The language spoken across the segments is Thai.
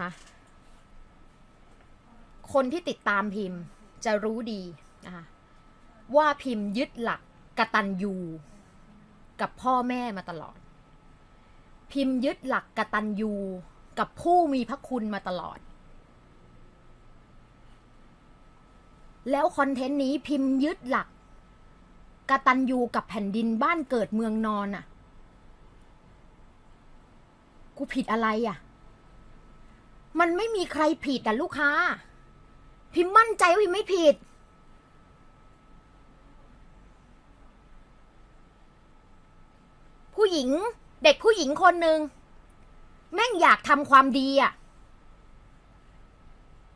นะคะ คนที่ติดตามพิมพ์จะรู้ดีนะคะว่าพิมพ์ยึดหลักกตัญญูกับพ่อแม่มาตลอด พิมพ์ยึดหลักกตัญญูกับผู้มีพระคุณมาตลอด แล้วคอนเทนต์นี้พิมพ์ยึดหลักกตัญญูกับแผ่นดินบ้านเกิดเมืองนอนอะกูผิดอะไรอะ มันไม่มีใครผิดอะลูกค้า พิมพ์มั่นใจว่าพิมไม่ผิด ผู้หญิง เด็กผู้หญิงคนหนึ่งแม่งอยากทำความดีอะ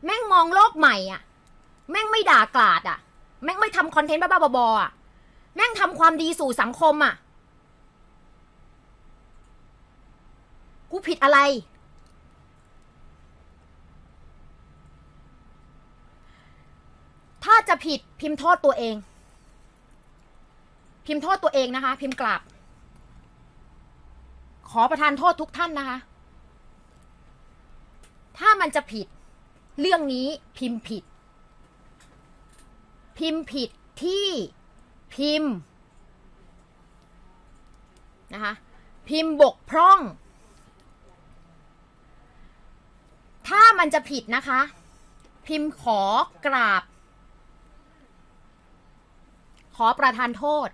แม่งมองโลกใหม่อะแม่งไม่ด่ากลาดอะแม่งไม่ทำคอนเทนต์บ้าๆบอๆอะแม่งทำความดีสู่สังคมอะกูผิดอะไร ถ้า จะผิดพิมพ์โทษตัวเอง พิมพ์โทษตัวเองนะคะ พิมพ์กลับ ขอประทานโทษทุกท่านนะคะ ถ้ามันจะผิด เรื่องนี้พิมพ์ผิด พิมพ์ผิดที่พิมพ์นะคะพิมพ์บกพร่อง ถ้ามันจะผิดนะคะ พิมพ์ขอกราบ ขอประทานโทษ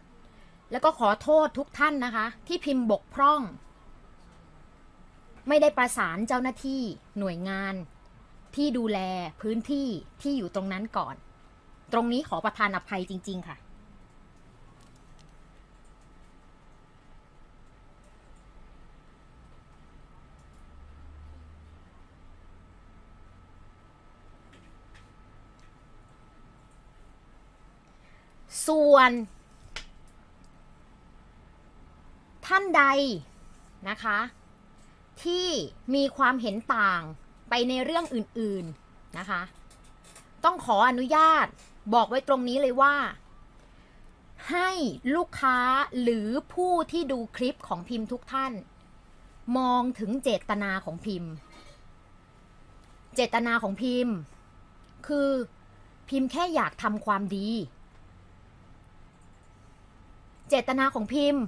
แล้วก็ขอโทษทุกท่านนะคะ ที่พิมพ์บกพร่อง ไม่ได้ประสานเจ้าหน้าที่หน่วยงาน ที่ดูแลพื้นที่ที่อยู่ตรงนั้นก่อน ตรงนี้ขอประทานอภัยจริง ๆ ค่ะ ส่วน ท่านใดนะคะ ที่มีความเห็นต่างไปในเรื่องอื่นๆนะคะ ต้องขออนุญาตบอกไว้ตรงนี้เลยว่า ให้ลูกค้าหรือผู้ที่ดูคลิปของพิมพ์ทุกท่าน มองถึงเจตนาของพิมพ์ เจตนาของพิมพ์ คือพิมพ์แค่อยากทำความดี เจตนาของพิมพ์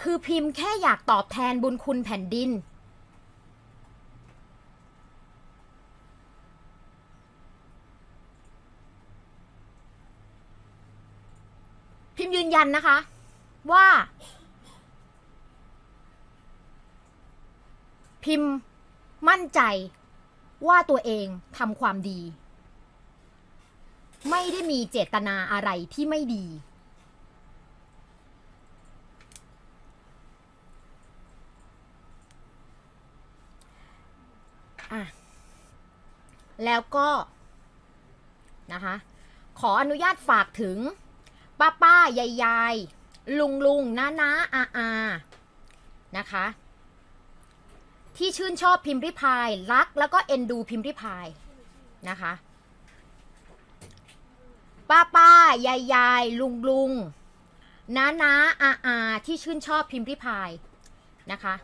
คือพิมพ์แค่อยากตอบแทนบุญคุณแผ่นดิน พิมพ์ยืนยันนะคะ ว่า พิมพ์มั่นใจว่าตัวเองทำความดี ไม่ได้มีเจตนาอะไรที่ไม่ดี อะแล้วก็นะคะขออนุญาตฝากถึง ป้าป้ายายยายลุงลุงน้าน้าอาอานะคะ ที่ชื่นชอบพิมพ์ริพายรักแล้วก็เอ็นดูพิมพ์ริพายนะคะ ป้าป้ายายยายลุงลุงน้าน้าอาอาที่ชื่นชอบพิมพ์ริพายนะคะ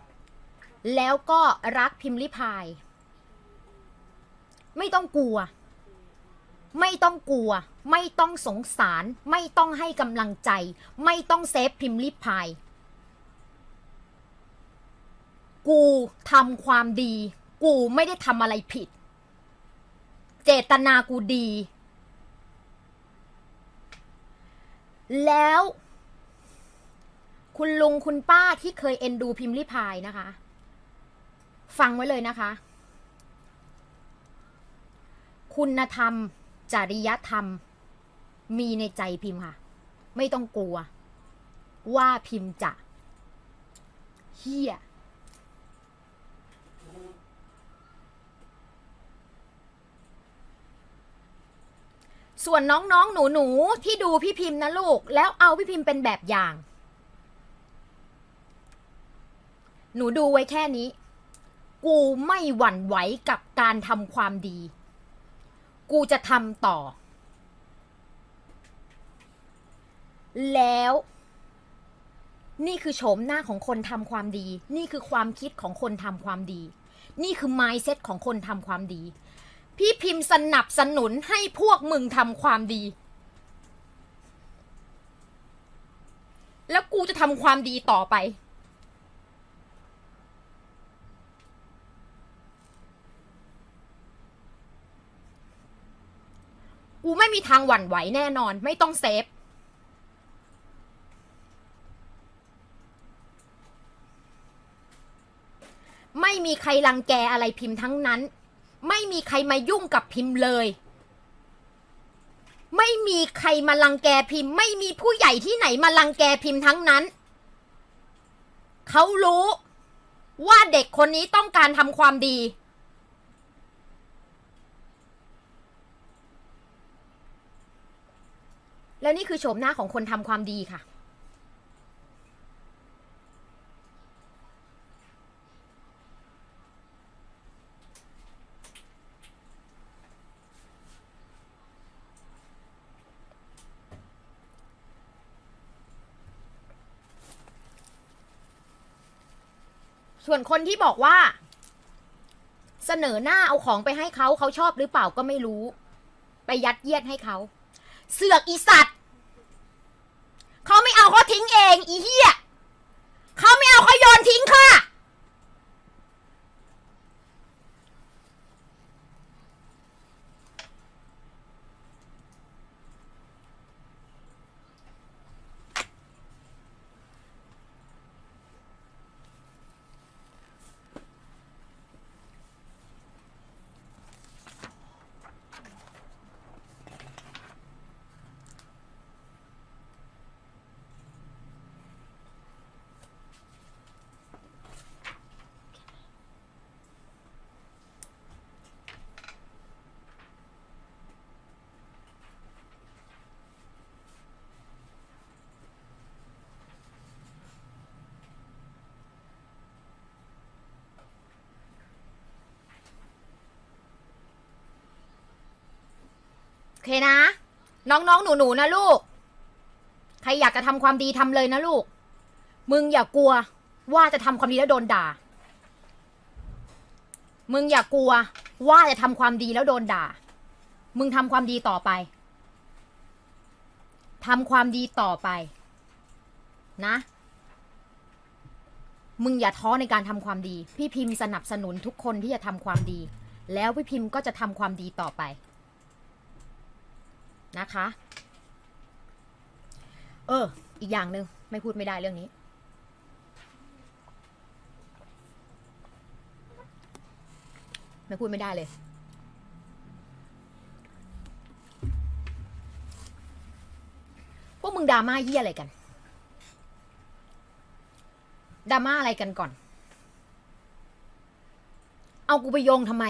แล้วก็รักพิมพ์ริพาย ไม่ต้องกลัว ไม่ต้องกลัว ไม่ต้องสงสาร ไม่ต้องให้กำลังใจ ไม่ต้องเซฟพิมพ์ริพาย กูทำความดี กูไม่ได้ทำอะไรผิด เจตนากูดี แล้วคุณลุงคุณป้าที่เคยเอ็นดูพิมพ์ริพายนะคะ ฟังไว้เลยนะคะ คุณธรรม จริยธรรม มีในใจพิมพ์ค่ะ ไม่ต้องกลัว ว่าพิมพ์จะเฮียส่วนน้องๆ หนูๆ ที่ดูพี่พิมพ์นะลูก แล้วเอาพี่พิมพ์เป็นแบบอย่าง หนูดูไว้แค่นี้ กูไม่หวั่นไหวกับการทำความดี กูจะทำต่อ แล้วนี่คือโฉมหน้าของคนทำความดี นี่คือความคิดของคนทำความดี นี่คือ mindset ของคนทำความดี พี่พิมพ์สนับสนุนให้พวกมึงทำความดี แล้วกูจะทำความดีต่อไป กูไม่มีทางหวั่นไหวแน่นอน ไม่ต้องเซฟ ไม่มีใครรังแกอะไรพิมพ์ทั้งนั้น ไม่มีใครมายุ่งกับพิมพ์เลย ไม่มีใครมารังแกพิมพ์ ไม่มีผู้ใหญ่ที่ไหนมารังแกพิมพ์ทั้งนั้น เขารู้ว่าเด็กคนนี้ต้องการทำความดี แล้วนี่คือโฉมหน้าของคนทำความดีค่ะ ส่วนคนที่บอกว่า เสนอหน้าเอาของไปให้เขาเขาชอบหรือเปล่าก็ไม่รู้ ไปยัดเยียดให้เขาเสือกอีสัตว์เขาไม่เอาเขาทิ้งเอง อีเหี้ยเขาไม่เอาเขาโยนทิ้งค่ะ โอเคนะ น้องๆ หนูๆ นะลูก ใครอยากจะทำความดีทำเลยนะลูก มึงอย่ากลัวว่าจะทำความดีแล้วโดนด่า มึงอย่ากลัวว่าจะทำความดีแล้วโดนด่า มึงทำความดีต่อไปทำความดีต่อไป นะ มึงอย่าท้อในการทำความดี พี่พิมพ์สนับสนุนทุกคนที่จะทำความดี แล้วพี่พิมพ์ก็จะทำความดีต่อไป นะคะ เออ อีกอย่างหนึ่งไม่พูดไม่ได้เรื่องนี้ ไม่พูดไม่ได้เลย พวกมึงดราม่าเยี่ยอะไรกันดราม่าอะไรกันก่อน เอากูไปโยงทำไม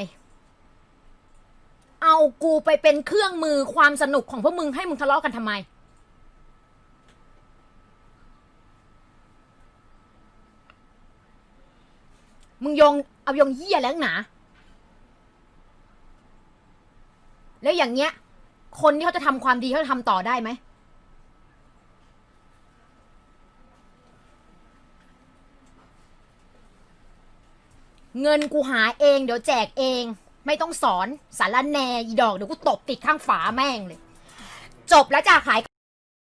เอากูไปเป็นเครื่องมือความสนุกของพวกมึงให้มึงทะเลาะกันทำไม มึงโยงเอาโยงเหี้ยแล้วหนา แล้วอย่างเงี้ย คนที่เขาจะทำความดีเขาจะทำต่อได้ไหมเงินกูหาเอง เดี๋ยวแจกเอง ไม่ต้องสอนสารแนอีดอกเดี๋ยวกูตบติดข้างฝาแม่งเลย จบแล้วจ้าขาย